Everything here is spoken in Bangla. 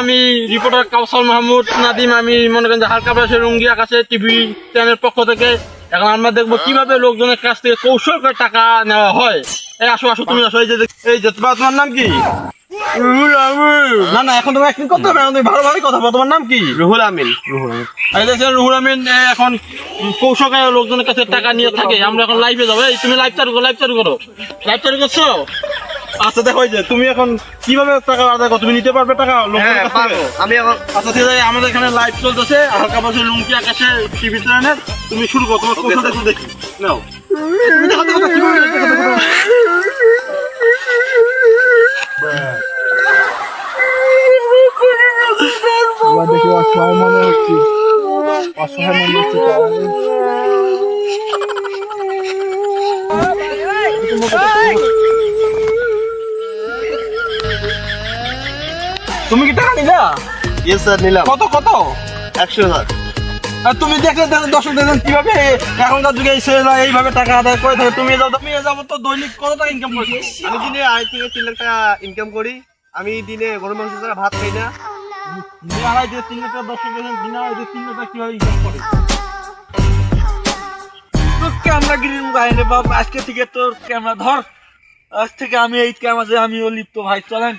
আমি রিপোর্টার কাউসাল মাহমুদ নাদিম আমি মনে করেন যে হালকা বয়সের রঙ্গি আকাশে টিভি চ্যানেল পক্ষ থেকে। এখন আমরা দেখব কীভাবে লোকজনের কাছ থেকে কৌশল করে টাকা নেওয়া হয়। এই আসো আসো তুমি আসো এই যে এই যে তোমার নাম কি? না না এখন তুমি একদিন করতে না, তুমি ভালোভাবে কথা বলো তোমার নাম কি? রুহুল আমিন এই দেখছেন রুহুল আমিন এখন কৌশল লোকজনের কাছে টাকা নিয়ে থাকে। আমরা এখন লাইভে যাব। এই তুমি লাইভ চালু করো লাইভ চালু করো। লাইভ চালু করছ? আচ্ছা দেখো যে তুমি এখন কীভাবে টাকা আদায় করো তুমি নিতে পারবে টাকা হ্যাঁ কাছ থেকে? পারব আমি এখন আচ্ছা ঠিক আছে আমাদের এখানে লাইভ চলতেছে হালকা বছর লুঙ্কি আকাশে টিভি চ্যানেল তুমি শুরু করো তোমার কৌশলটা একটু দেখি নাও। দেখি অসহায় মনে হচ্ছে অসহায় মনে হচ্ছে তুমি কি টাকা নিলা? ইয়েস স্যার নিলাম। কত কত? একশো হাজার। আর তুমি দেখলে দেখো দর্শক দেখেন কীভাবে এখনকার যুগে ছেলেরা এইভাবে টাকা আদায় করে থাকে। তুমি যাও তুমি যাব তো দৈনিক কত টাকা ইনকাম করছ? আমি দিনে আড়াই থেকে তিন লাখ টাকা ইনকাম করি। আমি দিনে গরু মাংস ছাড়া ভাত খাই না। দিনে আড়াই থেকে তিন লাখ টাকা দর্শক দেখেন দিনে আড়াই থেকে তিন লাখ টাকা কীভাবে ইনকাম করে? তোর ক্যামেরা গিরির বাইরে বাপ আজকে থেকে তোর ক্যামেরা ধর। আজ থেকে আমি এই ক্যামেরা আমিও লিপ্ত ভাই চলেন।